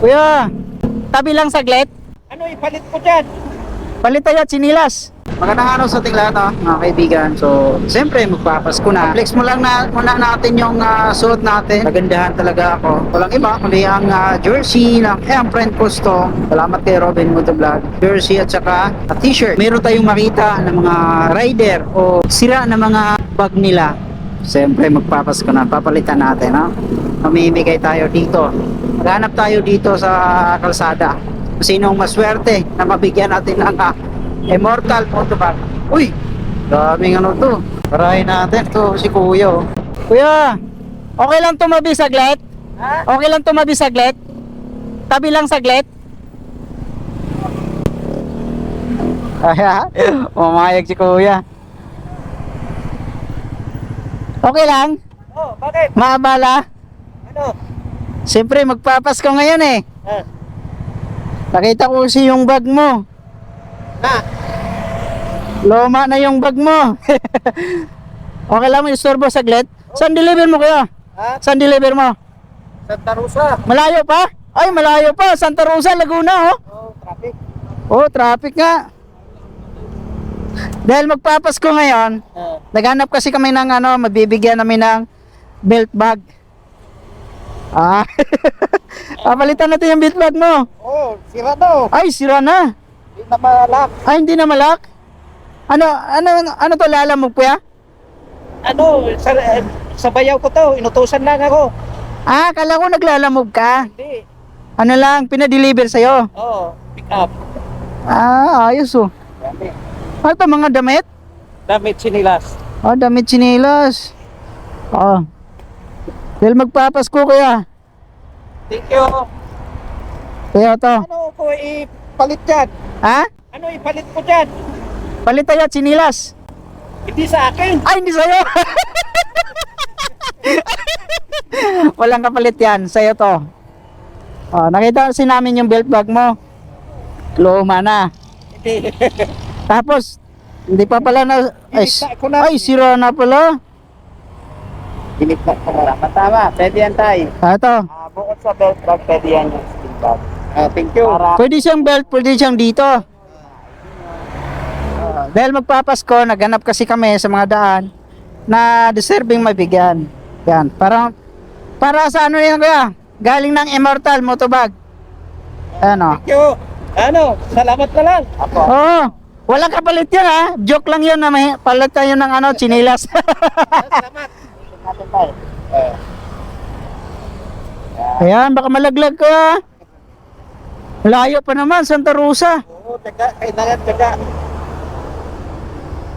Kuya, tabi lang saglit. Ano ipalit ko dyan? Palit tayo chinilas. Magandang araw sa ating lahat ah, mga kaibigan. So, siyempre magpapasko na. Flex mo lang na muna natin yung ah, suot natin. Nagandahan talaga ako. Walang iba kundi ang ah, jersey ng Emprint Custom. Salamat kay Robin Motovlog. Jersey at saka ah, t-shirt. Meron tayong makita ng mga rider o sira na mga bag nila. Siyempre magpapasko na. Papalitan natin. No? Mamimigay tayo dito. Maghanap tayo dito sa kalsada. Kung sinong maswerte na mabigyan natin ng ah, Immortal Photobag. Uy! Daming ano to. Parahin natin to si Kuya. oh. Kuya! Okay lang tumabi saglit? Ha? Okay lang tumabi saglit? Tabi lang saglit? Ay? Umayag si Kuya. Okay lang? Oh, bakit? Maabala? Ano? Siyempre magpapasko ngayon eh. Ah, Nakita ko si yung bag mo. na, Luma na yung bag mo. okay lang mo istorbo saglit. Saan deliver mo kaya? ha? Saan deliver mo? Santa Rosa. Malayo pa? Ay, malayo pa. Santa Rosa, Laguna, oh. Oh, traffic. Oh, traffic nga. Dahil magpapasko ngayon, Ah, naghanap kasi kami ng ano, mabibigyan namin ng belt bag. Ah. Papalitan natin yung belt bag mo. oh, sira daw. Ay, sira na. Hindi na malak. Ay, hindi na malak. Ano, ano, ano to lalamog po ya? Ano, sa, eh, sa bayaw ko to, inutusan lang ako. Ah, kala ko naglalamog ka. Hindi. Ano lang, pinadeliver sa'yo. Oh, pick up. Ah, ayos oh. Dami. Ano to, mga damit? Damit sinilas. Oh, damit sinilas. Oh. Dahil magpapasko kaya. Thank you. Kaya to. Ano ko ipalit dyan? Ha? Ano ipalit ko dyan? Palit tayo sinilas. Hindi sa akin. Ay, hindi sa'yo. Walang kapalit yan. Sa'yo to. Oh, nakita kasi namin yung belt bag mo. Luma na. Tapos, hindi pa pala na... Ay, Binigta ko na. ay sira na pala. Binigta ko na. Tama, tama. Pwede yan tayo. Ah, Ito. Ah, bukod sa belt bag, pwede yan yung steel bag. Ah, thank you. Para, Pwede siyang belt, pwede siyang dito. Ah, dahil magpapasko, naghanap kasi kami sa mga daan na deserving mabigyan. Yan, parang para sa ano yan kuya? Galing ng Immortal Motobag. Ano? thank you. Ano, salamat na lang. Ako. Oo. Walang kapalit yan ha. Joke lang yun na may palit tayo ng ano, chinilas. Salamat. Ayan, baka malaglag ka. Layo pa naman, Santa Rosa. Oo, taga, kailangan taga.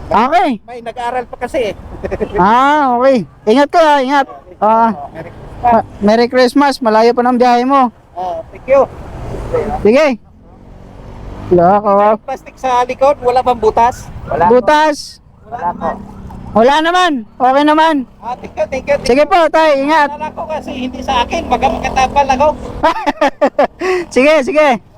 Okay. May nag-aaral pa kasi eh. Ah, okay. Ingat ka, ha, ingat. Ah. Merry Christmas. Ma- Merry Christmas, malayo pa ng biyahe mo. Oh, thank you. Sige. Wow. Plastic sa likod, wala bang butas? Wala. Butas. Wala po. Wala naman. Okay naman. Ah, thank you, thank you. Thank Sige po, tay, ingat. Wala ko kasi hindi sa akin, baka magkatapal ako. sige, sige.